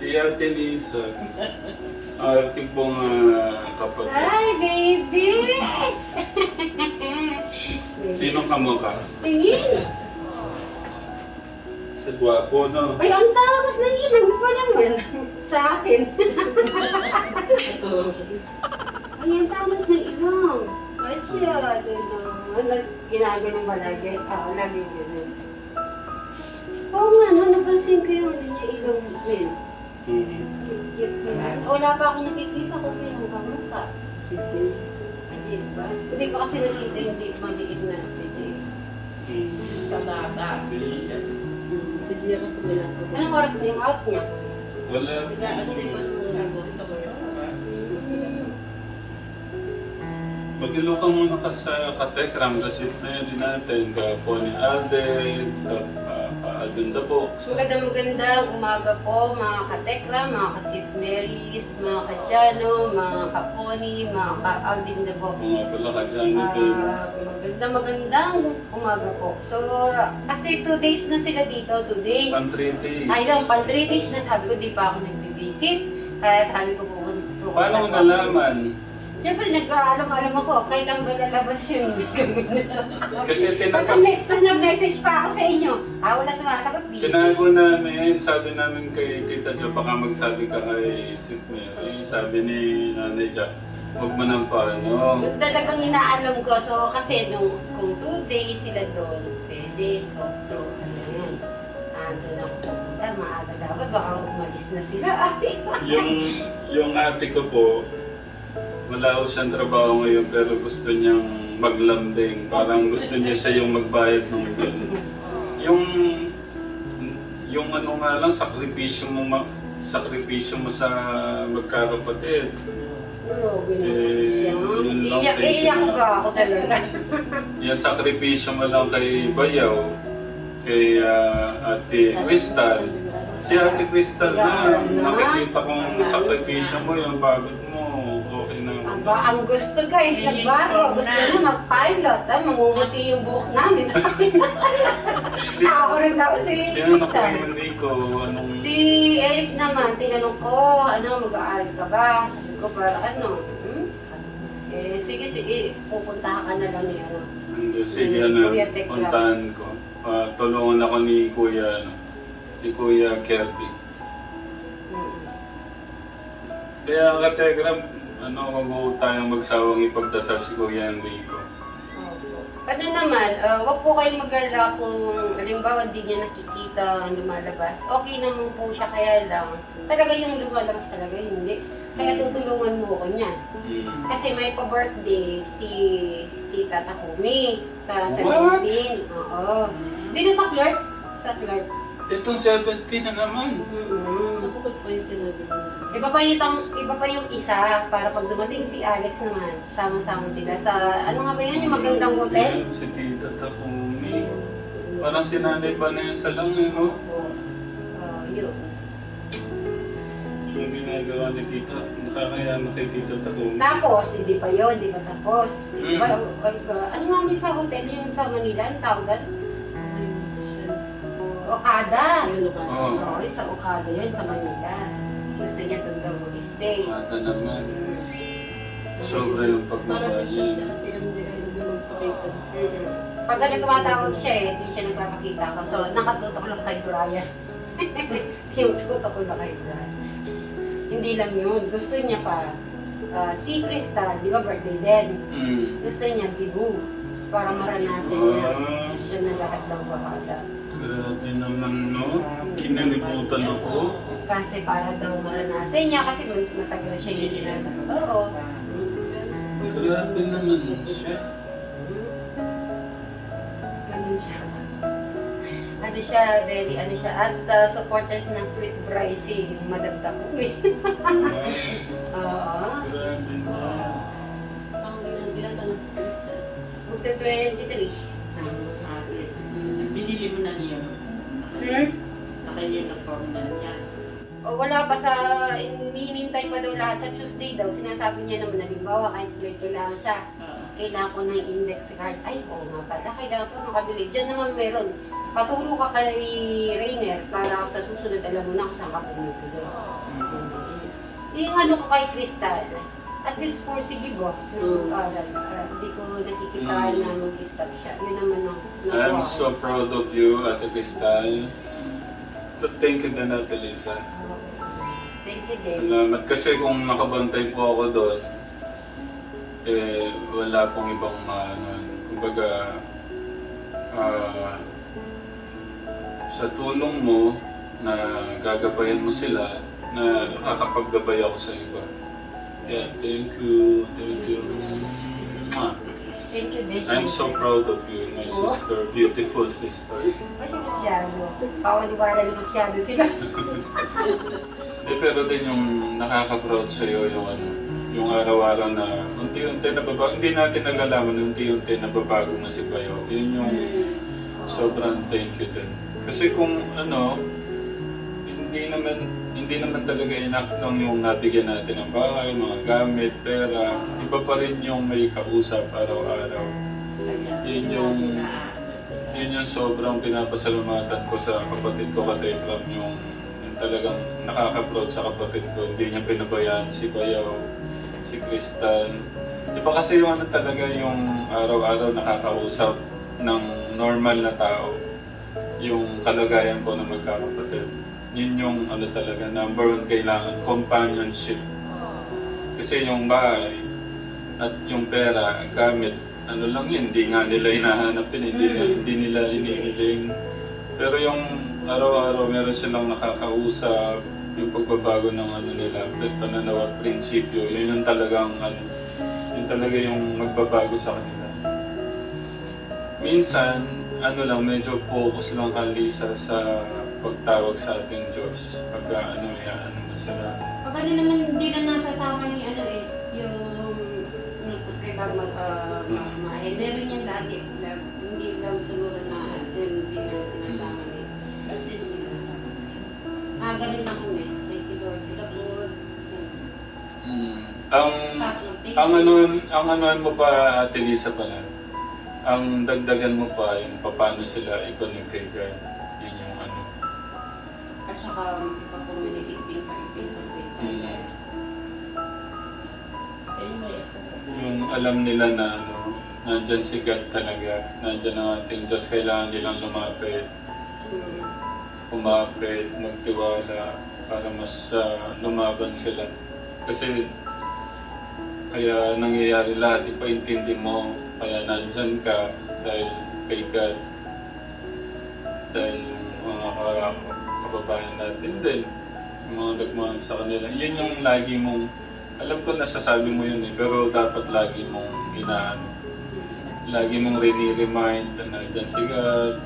Si Ate Lisa. Ate pong ah, kapatid. Hi, baby! Sino kamukha? Tingin! Sa gwapo, no? Ay, ang tawas ng ilang pa naman sa akin. Ay, ang tawas ng ilong. Ay, siya. Doon na. Ginaganon ba lagi? Ah, lagi ganun. Oo nga, no, napansin ko yung ano niya ilong din. Mhm. Wala pa akong nakikita kasi yung kamukha. Si Jace. Si Jace ba? Hindi ko kasi nakita yung di maliit na si Jace. Mhm. Sa baba. Si- Gia kasi wala ko. Anong oras ba yung out niya? Wala. Nag-aantay pa nung absent ako. Magilo ka muna ka sa katekram kasi meron natin kapo ni Alden, the Box. Magandang magandang umaga po mga katekra, mga kasit Marys, mga kadyano, mga kaponi, mga ka-Alvin the Box. Mga pala ka dyan ni Dave. Ah, magandang magandang umaga po. So, kasi two days na sila dito, two days. Pan 3 days. Ay lang, pan three days na sabi ko, di pa ako nagbibisit. Kaya sabi ko pupunta. Paano mo nalaman? Siyempre, nag-aalam-alam ako, kailan ba lalabas yung Kasi Tapos tinatag nag- tapos nag-message pa ako sa inyo. Ah, wala sumasagot, busy. Tinago namin, sabi namin kay Tita Jo, baka magsabi ka kay St. Mary. Sabi ni Nanay Jack, huwag mo nang paano. Talagang inaalam ko. So, kasi nung kung two days sila doon, pwede. So, to, ano yun. Ah, doon ako pupunta. Maaga dapat. Baka umalis na sila. Yung, yung ate ko po, wala ko siyang trabaho ngayon pero gusto niyang maglambing. Parang gusto niya siya yung magbayad ng bill. Yung, yung ano nga lang, sakripisyo mo, ma, sakripisyo mo sa magkakapatid. Eh, yun lang, Iyak, thank you. iyak ba ako talaga? Yan sakripisyo mo lang kay Bayaw, kay ah, Ate Crystal. Si Ate Crystal na, nakikita kong sakripisyo mo, yung pagod mo, okay na. Ang, ba, ang gusto guys, nagbago. Gusto na mag-pilot. Ah, mamumuti yung buhok namin. Si, ako rin daw si sino nakuha ko, anong... Si Eric naman, tinanong ko, ano, mag-aaral ka ba? Sabi ko, para ano? Hmm? Eh, sige, sige, pupunta ka na lang yun. Ano. Sige na, Kuya Tekla. puntahan ko. Ah, tulungan ako ni Kuya, ano, ni Kuya Kelby. Hmm. Kaya ka Telegram, ano, wag tayong magsawang ipagdasal si Kuya Enrico. Opo. Ano naman, ah, wag po kayong mag-alala kung halimbawa hindi niya nakikita ang lumalabas. Okay naman po siya, kaya lang, talaga yung lumalabas talaga, hindi. Kaya tutulungan mo ko niyan. Mm. Kasi may pa-birthday si Tita Takumi sa What? 17. Oo. Dito sa Clark. Sa Clark. Itong 17 na naman. Mm-mm. Napukot po yung sinabi mo. Iba pa yung iba pa yung isa para pag dumating si Alex naman, sama-sama sila sa ano nga ba yan yung magandang hotel? Yan, si Tita Takumi. Parang sinanay ba na yan sa lang, eh, no? Opo. Oh, yun. Yung ginagawa ni Tita, nakakayama kay Tita Takumi. Tapos, hindi pa yun, hindi pa tapos. Di ba, Mm. uh, uh, ano nga may sa hotel yung sa Manila, ang tawag doon? Okada. Ayun, lupa. Oo. Oo, sa Okada yun, sa Manila. Gusto niya doon daw stay. Mata naman. Sobra yung pagmamahal niya. Pag ano tumatawag siya eh, hindi siya nagpapakita ko. So, nakatutok lang kay Brian. Tinututok ko na kay Brian. Hindi lang yun. Gusto niya pa, ah, si Crystal, di ba birthday din? Mm. Gusto niya bibu para maranasan niya. Ah, Siya na lahat ng bahala. grabe naman, no? Kinalibutan ako. Kasi para daw maranasan niya kasi matagal siya yung ginagawa. Grabe naman siya. Ganun siya. Ano siya, very ano siya. At uh, supporters ng Sweet Bryce, yung Madam Takumi. Oo. Grabe na. Ang ilan, ilan taon na si Crystal? Magta 23. Binili mo na niya. Hmm? Naka-uniform na niya. O wala pa sa, hinihintay pa daw lahat sa Tuesday daw. Sinasabi niya naman, halimbawa, kahit may kailangan siya, Oo. kailangan ko ng index card. Ay, oo nga pala, kailangan ko makabili. Diyan naman meron. paturo ka kay Rainer para sa susunod alam mo na kung saan ka pumipili. Yung ano ko kay Crystal, at least for sige ba, nung mag-aral, ah, hindi ko nakikita Mm. na mag-stop siya. Yun naman ang I'm so proud of you, Ate Cristal. But thank you din, Ate Lisa. Thank you din. Salamat. Kasi kung nakabantay po ako doon, eh, wala pong ibang ano, kumbaga, ah, sa tulong mo na gagabayan mo sila, na nakakapaggabay ako sa iba. Yeah, thank you. Thank you. Mwah. Thank you din. I'm so proud of you, my sister. Beautiful sister. Kasi masyado. Pawaliwala na masyado sila. Eh, pero din yung nakaka-proud sa'yo yung ano, yung araw-araw na unti-unti nababago. Hindi natin nalalaman unti-unti nababago na si Bayo. Yun yung sobrang thank you din. Kasi kung ano, hindi naman hindi naman talaga enough lang yung nabigyan natin ng bahay, mga gamit, pera. Iba pa rin yung may kausap araw-araw. Yun yung yun yung sobrang pinapasalamatan ko sa kapatid ko kay Tekram yung, yung talagang nakaka-proud sa kapatid ko. Hindi niya pinabayaan si Bayaw, si Crystal. Iba kasi yung ano talaga yung araw-araw nakakausap ng normal na tao. Yung kalagayan ko na magkakapatid. Yun yung ano talaga, number one kailangan, companionship. Kasi yung bahay at yung pera, gamit, ano lang yun, hindi nga nila hinahanap yun, hindi, Mm. hindi nila inihiling. Pero yung araw-araw meron silang nakakausap, yung pagbabago ng ano nila, pananaw at prinsipyo, yun yung talagang ano, yun talaga yung magbabago sa kanila. Minsan, ano lang, medyo focus lang ka Lisa sa pagtawag sa ating Diyos. Pagka ano, ano mo sila. Pag ano naman, hindi na nasasama ni ano eh, yung ano, prepare mag, uh, ma- ma- eh, meron yan lagi. Na, hindi lang siguro na hindi na sinasama ni. Ah, ganun lang kami. Thank you Lord. Thank you Lord. Mm. Ang Tapos ang you. ano ang anuan mo pa Ate Lisa pala. Ang dagdagan mo pa yung paano sila i-connect kay God. Yun yung ano. At saka pag-communicate din kayo pinsan pinsan. Mm. Yung alam nila na ano, nandyan si God talaga. Nandyan ang ating Diyos. Kailangan nilang lumapit. Mm. Umapit, magtiwala para mas ah, lumaban sila. Kasi kaya nangyayari lahat, ipaintindi mo. Kaya nandyan ka dahil kay God. Dahil yung mga ka- kababayan natin din, yung mga nagmahal sa kanila. Yun yung lagi mong, alam ko nasasabi mo yun eh, pero dapat lagi mong inaano. Lagi mong rini-remind na nandyan si God.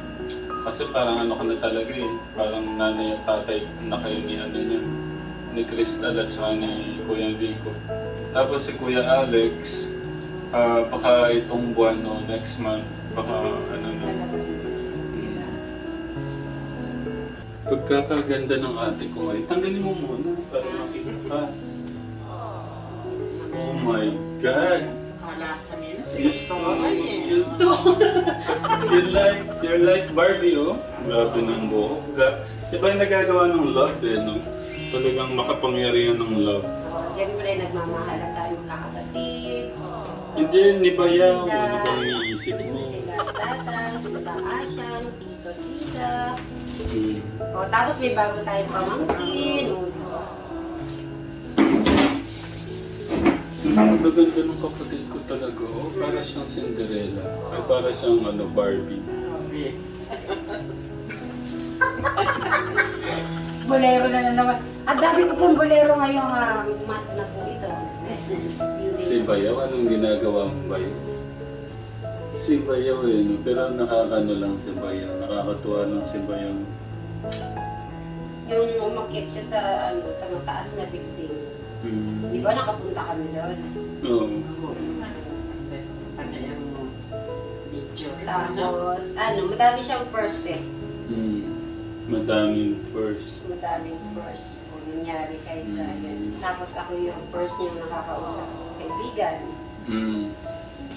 Kasi parang ano ka na talaga eh, parang nanay at tatay na kayo ni ano niya, ni Crystal at saka ni Kuya Vico. Tapos si Kuya Alex, ah, baka itong buwan o next month, baka ano na. Pagkakaganda ng ate ko ay, tanggalin mo muna para makita ka. Oh my God! Kala kanina. You're so, Tuwa eh. you're, like, you're like Barbie, oh. Grabe ng buhok. Ga- Iba yung nagagawa ng love, eh, no? Talagang makapangyarihan ng love. Oh, Siyempre, nagmamahalan tayo magkakapatid. Hindi, ni Bayaw. Ano bang iniisip mo? Sila tata, sila Asyang, Tito Tita. Hmm. O, tapos may bago tayong pamangkin. O, gaganda ng kapatid ko talaga, oh. Para siyang Cinderella. Ay, para siyang ano, Barbie. Bolero na na naman. Ang dami ko pong bolero ngayong uh, mat na po ito. Si Bayaw, anong ginagawa mo Bayaw? Si Bayaw eh, no? pero nakakano lang si Bayaw. Nakakatuwa lang si Bayaw. Yung umakyat siya sa, ano, sa mataas na building. Hmm. Di ba nakapunta kami doon? Oo. Assess pa na yung video. Tapos, ano, madami siyang first eh. Hmm. Madaming first. Madaming first po nangyari kay Mm. Brian. Tapos ako yung first niyang nakakausap kaibigan. Hmm.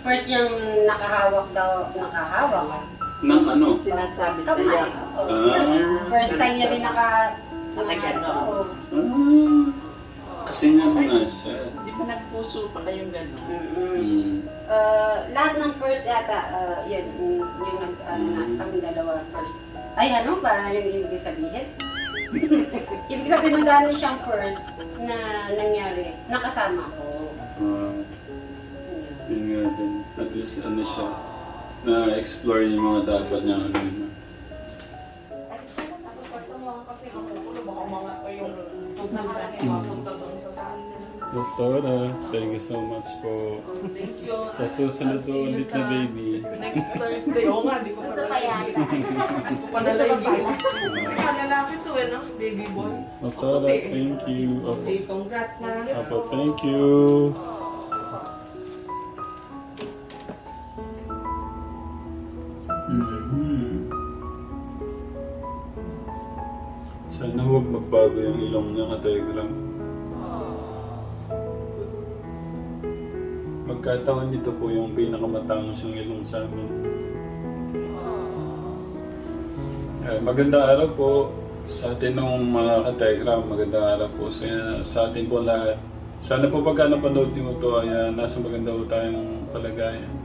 First niyang nakahawak daw, nakahawak. Ng ano? Sinasabi Kamay. sa'yo. Oo. Ah. First, first time niya din naka... Nakagano. Oo. Ah, kasi nga nga siya. Di ba nagpuso pa kayong gano'n? Mm-mm. Mm. Uh, lahat ng first yata, uh, yun, mm, yung nag, ano na, kami dalawa first. Ay, ano ba yung ibig sabihin? ibig sabihin, madami siyang first na nangyari, nakasama ko. Ah, Yun. nga din. At least ano siya, na-explore yung mga dapat niya ano yun. Doktora, thank you so much po. Thank you. Sa susunod po ulit na baby. Next Thursday. Oo nga, di ko pa kaya? Di ko pa nalagay. Ah, lalaki to eh, no? Baby boy. Doktora, Puti. thank you. Opo, Okay, congrats na. Opo, thank you. Sana huwag magbago yung ilong niya ka Telegram. Magkataon nito po yung pinakamatangos yung ilong sa amin. Eh, magandang araw po sa atin ng mga ka-telegram. Magandang araw po sa, sa atin po lahat. Sana po pagka napanood niyo ito ay ah, nasa maganda po tayong kalagayan.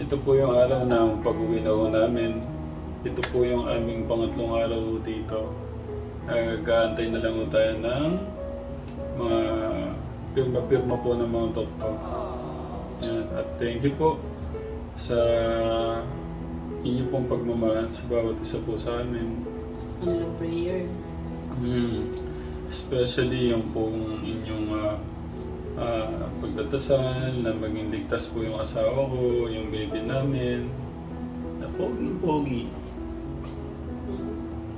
Ito po yung araw ng pag-uwi na namin. Ito po yung aming pangatlong araw dito. Nag-aantay na lang po tayo ng mga pirma-pirma po ng mga doktor. Yan. At thank you po sa inyo pong pagmamahal sa bawat isa po sa amin. Sa kanilang prayer. Mm. Especially yung pong inyong ah, ah, pagdadasal na maging ligtas po yung asawa ko, yung baby namin. Na pogi-pogi.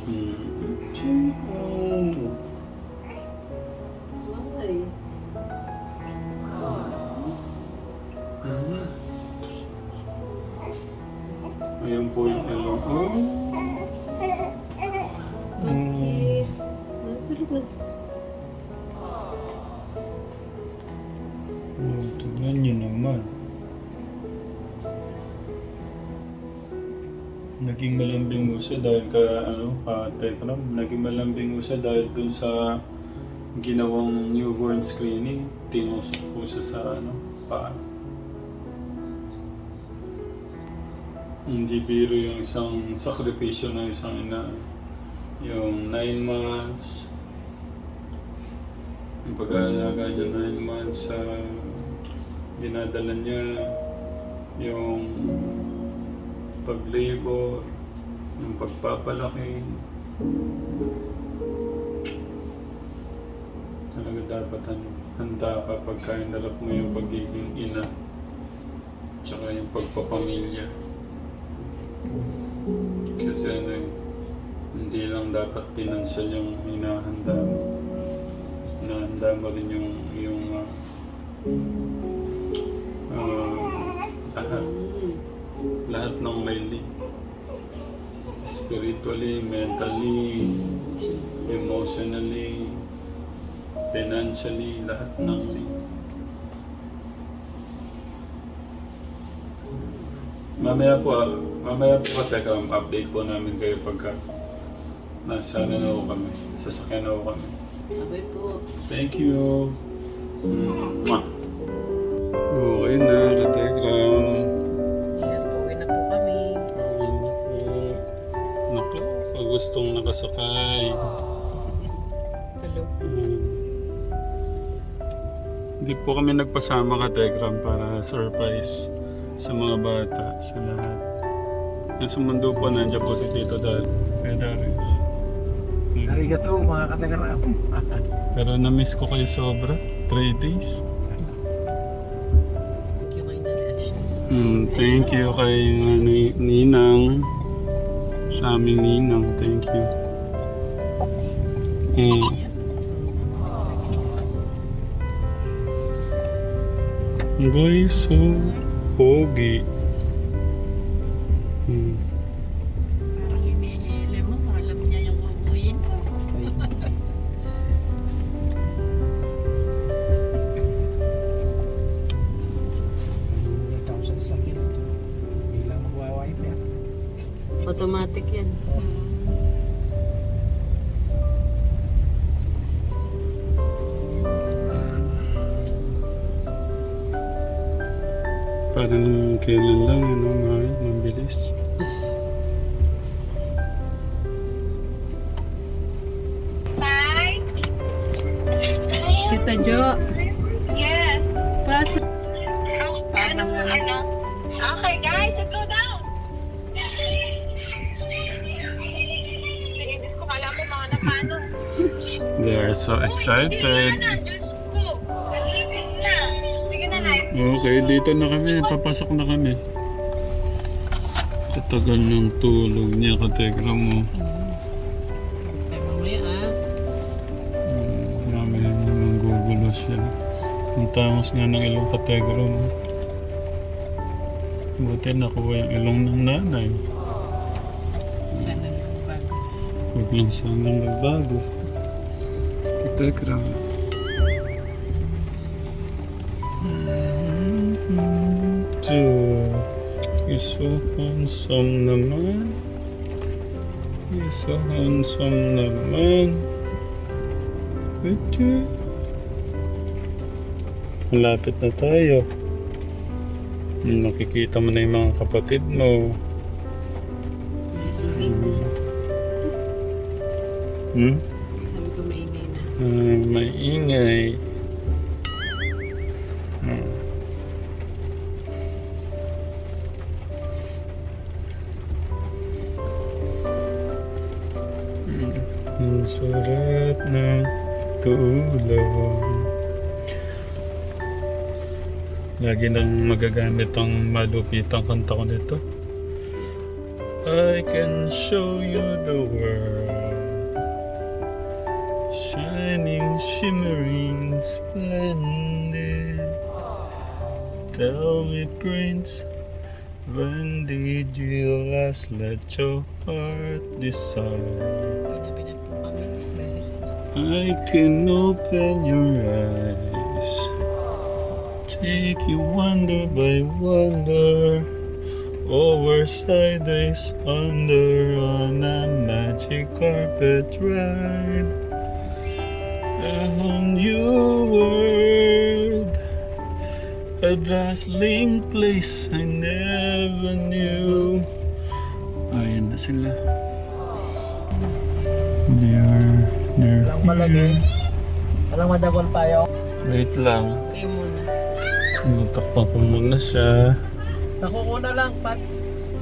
Mm. Oh, tingnan niyo naman. Naging malambing mo siya dahil ka, ano, ka Tekram, naging malambing mo siya dahil dun sa ginawang newborn screening. Tinusok po siya sa, ano, paa. Hindi biro yung isang sakripisyo ng isang ina. Yung 9 months, yung pag-aalaga niya 9 months sa dinadala niya, yung pag-labor, yung pagpapalaki. Talaga dapat handa ka pagka inarap mo yung pagiging ina. Tsaka yung pagpapamilya. Kasi ano eh, hindi lang dapat pinansyal yung hinahanda mo. Hinahanda mo rin yung, yung ah, lahat. Lahat ng may spiritually, mentally, emotionally, financially, lahat ng li- Mamaya po, ah, mamaya po teka, update po namin kayo pagka nasa ano na ho kami, sasakyan na ho kami. Abay po. Thank you. Mwah. Okay na, Kategram. Gustong nakasakay. Tulog. Mm. Hindi po kami nagpasama ka Telegram para surprise sa mga bata, sa lahat. Yung sa mundo po, nandiyan po si Tito Dad. Kuya Darius. Mm. Arigato mga katagarap. Pero na-miss ko kayo sobra. Three days. Thank you kay Naresh. Mm, thank you kay ni- Ninang. Sa aming Ninang. Thank you. Mm. Boy, so pogi. Mm. Tita Jo, Yes. pasok. Ano ano? Okay, guys, let's go down. Diyos ko, kala mo mga napano. They are so excited. Ko. Okay, dito na kami. Papasok na kami. Katagal ng tulog niya, kategra mo. Tayo Tangos nga ng ilong kategra mo. Buti nakuha yung ilong ng nanay. Sana lang bago. Huwag lang sanang magbago. Kategra. So, you're so handsome naman. You're so handsome naman. Ito. Malapit na tayo. Nakikita mo na yung mga kapatid mo. Hmm? Sabi ko maingay na. Ah, maingay. Hmm. Hmm. Ang sarap ng tulong. Lagi nang magagamit ang malupitang kanta ko nito. I can show you the world shining, shimmering, splendid. Tell me, Prince, when did you last let your heart decide? I can open your eyes, take you wonder by wonder, over sideways under on a magic carpet ride. A whole new world, a dazzling place I never knew. Ayan na sila. They are, they're Walang malagay. Walang madabol tayo. Wait lang. kayo muna. Natakpan ko muna siya. Takuko na lang, Pat.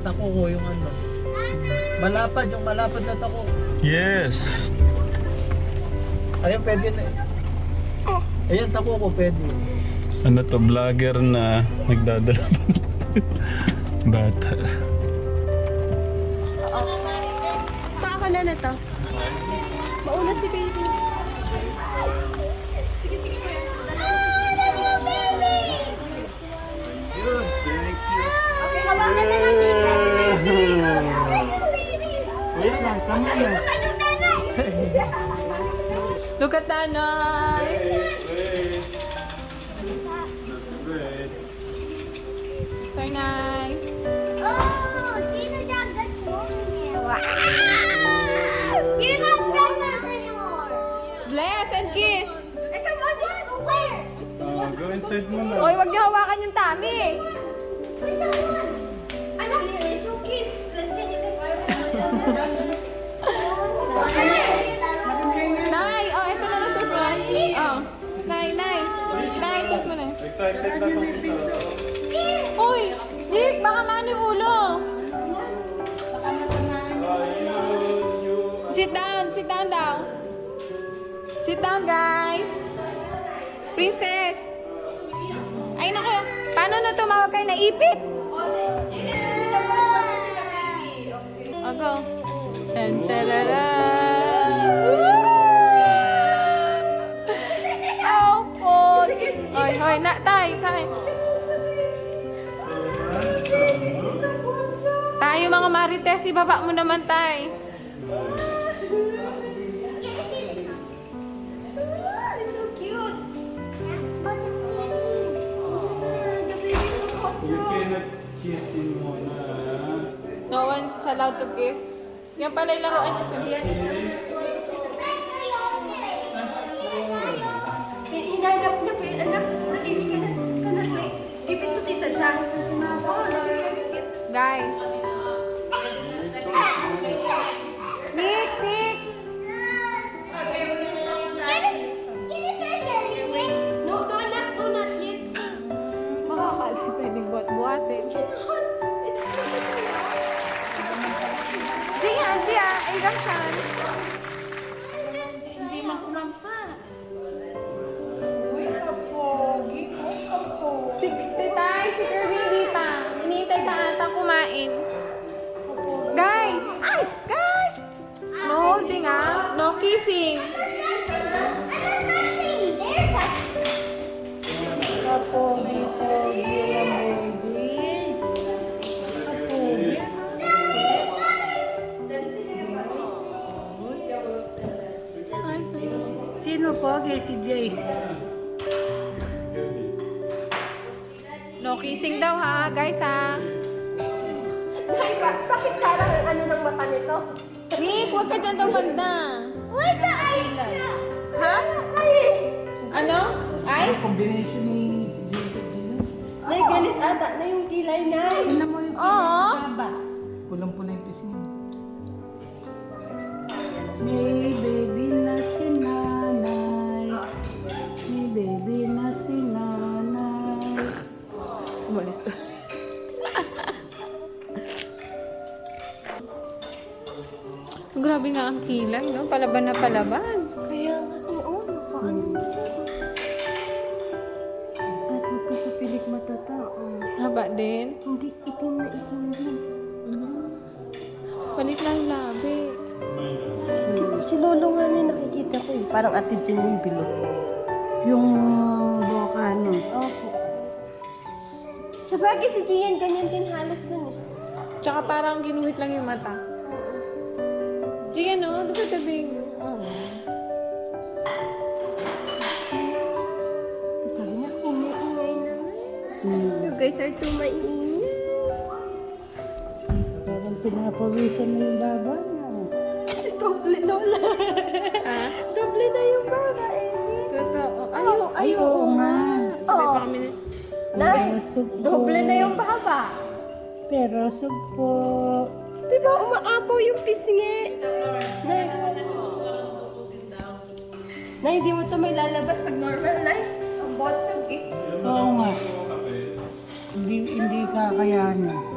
Takuko yung ano. Malapad, yung malapad na tako. Yes! Ayun, pwede na. Ayun, takuko, pwede. Ano to, vlogger na nagdadala pa bata. Baka na na to. Mauna si baby. Kami na. Look at nanay. Sir Nay. Oh, Tito Jagas mo. Wow! You're not pregnant anymore. Bless and kiss. Come on, let's go inside mo na. Hoy, wag niyo hawakan yung tummy. Wait. Anak, it's okay. Excited na kami sa... Uy, Nick, baka yung ulo. Sit down, sit down daw. Sit down, guys. Princess. Ay, nako. Paano na tumawag kayo na ipit? Ako. Chan, charara. Opo. Hoy, hoy, na. Tayo mga marites, ibaba mo naman tay. No one's allowed to kiss. Yan pala yung laruan niya sa Sino po? si Jace. No kissing daw ha, guys ha. Nay, ba- bakit parang ang ano ng mata nito? Nick, huwag ka dyan daw banda. Where's the eyes? Ha? Ay! Ano? Ice? Combination ni Jace at Gino. Nay, galit ata na yung kilay, Nay. Tingnan mo yung Oo. Grabe nga ang kilay, no? Palaban na palaban. Kaya nga, oo, nakaano. At huwag ka sa pilik matatao. Haba din. Hindi itim na itim din. Mhm. Palit lang labi. Si, si Lolo nga na nakikita ko eh. Parang atid sa yung bilog. Yung boka no. Opo. Sa bagay si Gian, ganyan din halos nun eh. Tsaka parang ginuhit lang yung mata. Diyan, no? Look at the baby. Oh. Sabi niya, ingay-ingay naman. You guys are too maingay. Parang pinapawisan na yung baba niya. Kasi doble Lola. Ah? doble na yung baba eh. Totoo. Ayaw, ayaw. Ay, oo nga. Sabay pa kami na. Nay, doble na yung baba. Pero sugpo. Di ba umaapaw yung pisngi? Nay, hindi mo to may lalabas pag normal, Nay. Ang botsog eh. Oo nga. Hindi, hindi kakayanan.